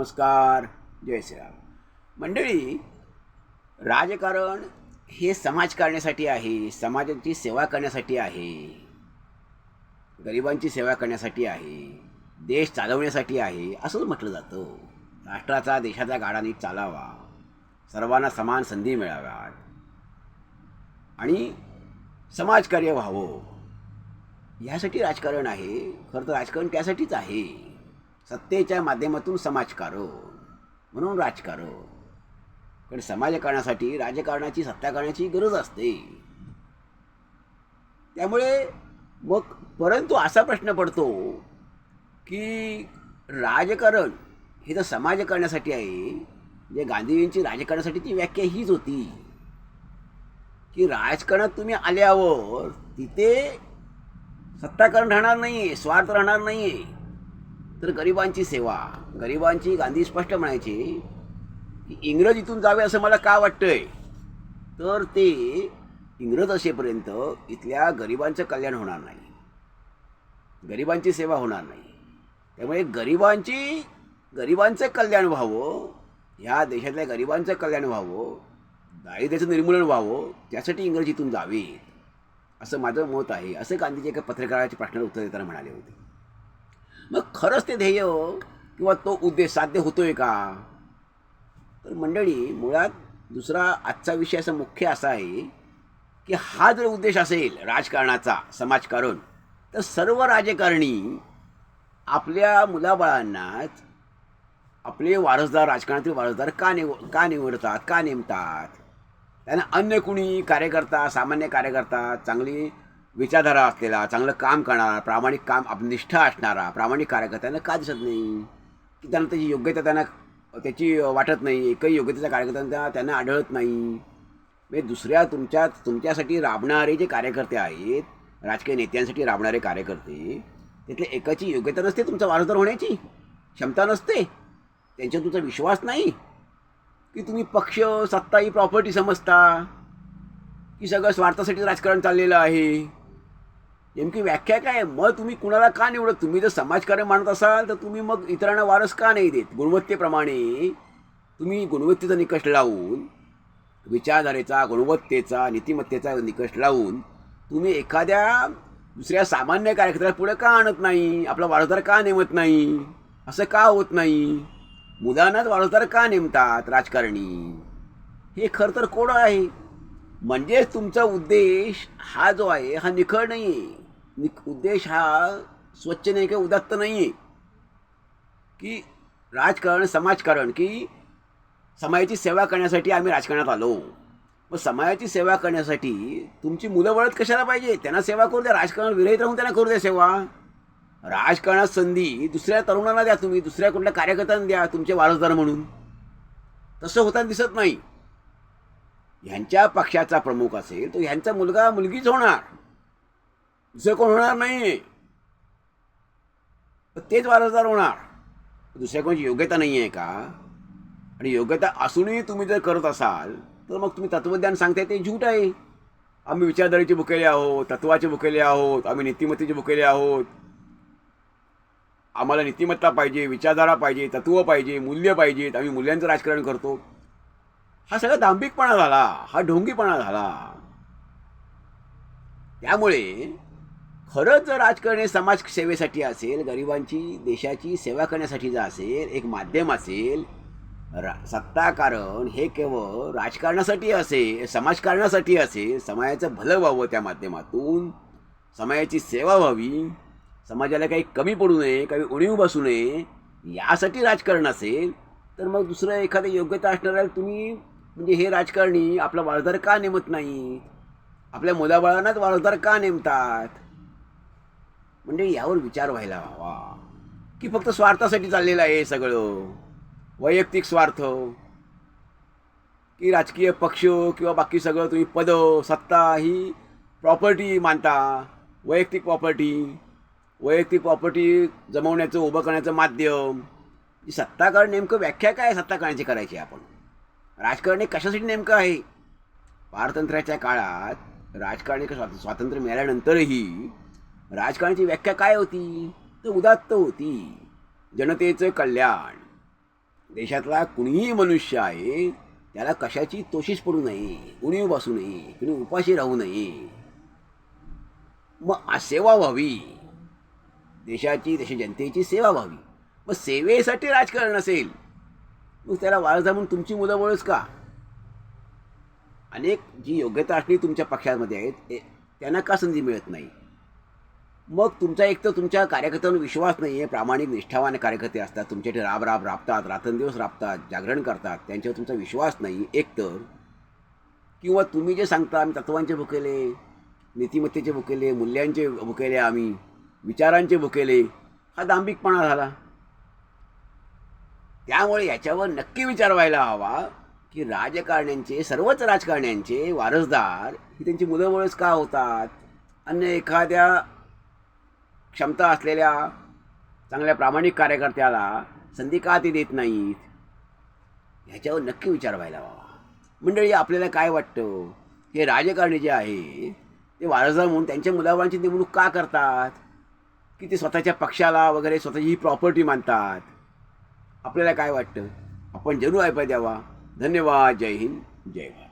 नमस्कार जय श्रीराम. मंडळी राजकारण हे समाज करण्यासाठी आहे समाजाची सेवा करण्यासाठी आहे गरिबांची सेवा करण्यासाठी आहे देश चालवण्यासाठी आहे असंच म्हटलं जातं. राष्ट्राचा देशाचा गाडा नीट चालावा सर्वांना समान संधी मिळाव्यात आणि समाजकार्य व्हावं. ह्यासाठी राजकारण आहे खरं तर राजकारण त्यासाठीच आहे. सत्तेच्या माध्यमातून समाजकारण म्हणून राजकारण कारण समाजकारणासाठी राजकारणाची सत्ता करण्याची गरज असते. त्यामुळे मग परंतु असा प्रश्न पडतो की राजकारण हे तर समाज करण्यासाठी आहे. म्हणजे गांधीजींची राजकारणासाठीची व्याख्या हीच होती. की राजकारणात तुम्ही आल्यावर तिथे सत्ताकरण राहणार नाही आहे स्वार्थ राहणार नाही आहे तर गरिबांची सेवा. गरिबांची गांधी स्पष्ट म्हणायचे की इंग्रज इथून जावे असं मला का वाटतंय? तर ते इंग्रज असेपर्यंत इथल्या गरिबांचं कल्याण होणार नाही. गरिबांची सेवा होणार नाही. त्यामुळे गरिबांची गरिबांचं कल्याण व्हावं ह्या देशातल्या गरिबांचं कल्याण व्हावं दारिद्र्याचं निर्मूलन व्हावं त्यासाठी इंग्रज इथून असं माझं मत आहे. असं गांधीजी एका पत्रकाराच्या प्रश्नाला उत्तर देताना म्हणाले होते. मग खरंच ते ध्येय किंवा तो उद्देश साध्य होतोय का? तर मंडळी मुळात दुसरा आजचा विषय असा मुख्य असा आहे की हा जर उद्देश असेल राजकारणाचा समाजकारण तर सर्व राजकारणी आपल्या मुलाबाळांनाच आपले वारसदार राजकारणातील वारसदार का निव का निवडतात का नेमतात? त्यांना अन्य कुणी कार्यकर्ता सामान्य कार्यकर्ता चांगली विचारधारा असलेला चांगलं काम करणारा प्रामाणिक काम निष्ठा असणारा प्रामाणिक कार्यकर्त्यांना का दिसत नाही? की त्यांना त्याची योग्यता त्यांना त्याची वाटत नाही एकही योग्यतेचा कार्यकर्त्यांना त्यांना आढळत नाही? म्हणजे दुसऱ्या तुमच्या तुमच्यासाठी राबणारे जे कार्यकर्ते आहेत राजकीय नेत्यांसाठी राबणारे कार्यकर्ते तिथले एकाची योग्यता नसते तुमचा वारसदार होण्याची? क्षमता नसते? त्यांच्यावर तुमचा विश्वास नाही? की तुम्ही पक्ष सत्ता ही प्रॉपर्टी समजता? की सगळं स्वार्थासाठी राजकारण चाललेलं आहे? नेमकी व्याख्या काय आहे? मग तुम्ही कुणाला का निवडत? तुम्ही जर समाजकार्य मानत असाल तर तुम्ही मग इतरांना वारस का नाही देत? गुणवत्तेप्रमाणे तुम्ही गुणवत्तेचा निकष लावून विचारधारेचा गुणवत्तेचा नीतिमत्तेचा निकष लावून तुम्ही एखाद्या दुसऱ्या सामान्य कार्यकर्त्याला पुढे का आणत नाही? आपला वारसदार का नेमत नाही? असं का होत नाही? मुलांनाच वारसदार का नेमतात राजकारणी? हे खरं तर कोडं आहे. म्हणजेच तुमचा उद्देश हा जो आहे हा निखळ नाही आहे निक उद्देश हा स्वच्छ नाही किंवा उदात्त नाही आहे की राजकारण समाजकारण की समाजाची सेवा करण्यासाठी आम्ही राजकारणात आलो. मग समाजाची सेवा करण्यासाठी तुमची मुलं वळत कशाला पाहिजे? त्यांना सेवा करू द्या. राजकारण विरहित राहून त्यांना करू द्या सेवा. राजकारणात संधी दुसऱ्या तरुणाला द्या तुम्ही. दुसऱ्या कुठल्या कार्यकर्त्यांना द्या. तुमचे वारसदार म्हणून. तसं होताना दिसत नाही. ह्यांच्या पक्षाचा प्रमुख असेल तो ह्यांचा मुलगा मुलगीच होणार. दुसरं कोण होणार नाही तर तेच वारसदार होणार. दुसऱ्या कोणाची योग्यता नाही आहे का? आणि योग्यता असूनही तुम्ही जर करत असाल तर मग तुम्ही तत्वज्ञान सांगताय ते झूट आहे. आम्ही विचारधारेचे भुकेले आहोत तत्वाचे भुकेले आहोत आम्ही नीतिमत्तेचे भुकेले आहोत. आम्हाला नीतिमत्ता पाहिजे विचारधारा पाहिजे तत्व पाहिजे मूल्य पाहिजेत आम्ही मूल्यांचं राजकारण करतो. हा सगळा दांभिकपणा झाला. हा ढोंगीपणा झाला. त्यामुळे खरंच जर राजकारण हे समाजसेवेसाठी असेल गरिबांची देशाची सेवा करण्यासाठी जर असेल एक माध्यम असेल रा सत्ताकारण हे केवळ राजकारणासाठी असेल समाजकारणासाठी असेल समाजाचं भलं व्हावं त्या माध्यमातून समाजाची सेवा व्हावी समाजाला काही कमी पडू नये काही उणीव बसू नये यासाठी राजकारण असेल तर मग दुसरं एखादं योग्यता असणाऱ्याला तुम्ही म्हणजे हे राजकारणी आपला वारसदार का नेमत नाही? आपल्या मुलाबाळांनाच वारसदार का नेमतात? म्हणजे यावर विचार व्हायला हवा. की फक्त स्वार्थासाठी चाललेलं आहे सगळं. वैयक्तिक स्वार्थ. की राजकीय पक्ष किंवा बाकी सगळं तुम्ही पद सत्ता ही प्रॉपर्टी मानता. वैयक्तिक प्रॉपर्टी वैयक्तिक प्रॉपर्टी जमवण्याचं उभं करण्याचं माध्यम. ही सत्ताकारण नेमकं व्याख्या काय सत्ताकारांची सत्ताकारणाची करायची आपण? राजकारण हे कशासाठी नेमकं आहे? पारतंत्र्याच्या काळात राजकारणी स्वातंत्र्य मिळाल्यानंतरही राजकारणाची व्याख्या काय होती? तर उदात्त होती. जनतेचं कल्याण. देशातला कुणीही मनुष्य आहे त्याला कशाची तोशीच पडू नये उणीव बसू नये कुणी उपाशी राहू नये. मग आ- सेवा व्हावी. देशाची देश जनतेची सेवा व्हावी. मग सेवेसाठी राजकारण असेल. मग त्याला वारसा म्हणून तुमची मुलं बळच का? अनेक जी योग्यता असली तुमच्या पक्षामध्ये आहेत त्यांना का संधी मिळत नाही? मग तुमचा एक तर तुमच्या कार्यकर्त्यांवर विश्वास नाही आहे प्रामाणिक निष्ठावान कार्यकर्ते असतात तुमच्याकडे राब राब राबतात रात्रंदिवस राबतात जागरण करतात त्यांच्यावर तुमचा विश्वास नाही. एक तर किंवा तुम्ही जे सांगता आम्ही तत्वांचे भुकेले नीतिमत्तेचे भुकेले मूल्यांचे भुकेले आम्ही विचारांचे भुकेले हा दांभिकपणा झाला. त्यामुळे याच्यावर नक्की विचार व्हायला हवा की राजकारण्यांचे सर्वच राजकारण्यांचे वारसदार ही त्यांची मुलं मुळेच का होतात? अन्य एखाद्या क्षमता असलेल्या चांगल्या प्रामाणिक कार्यकर्त्याला संधी का ते देत नाहीत? ह्याच्यावर नक्की विचार व्हायला हवा. मंडळी आपल्याला काय वाटतं? हे राजकारणी जे आहे ते वारसदार म्हणून त्यांच्या मुलाबाळांची नेमणूक का करतात? की ते स्वतःच्या पक्षाला वगैरे स्वतःची ही प्रॉपर्टी मानतात? आपल्याला काय वाटतं? आपण जरूर ऐकूया द्यावा. धन्यवाद. जय हिंद. जय भारत.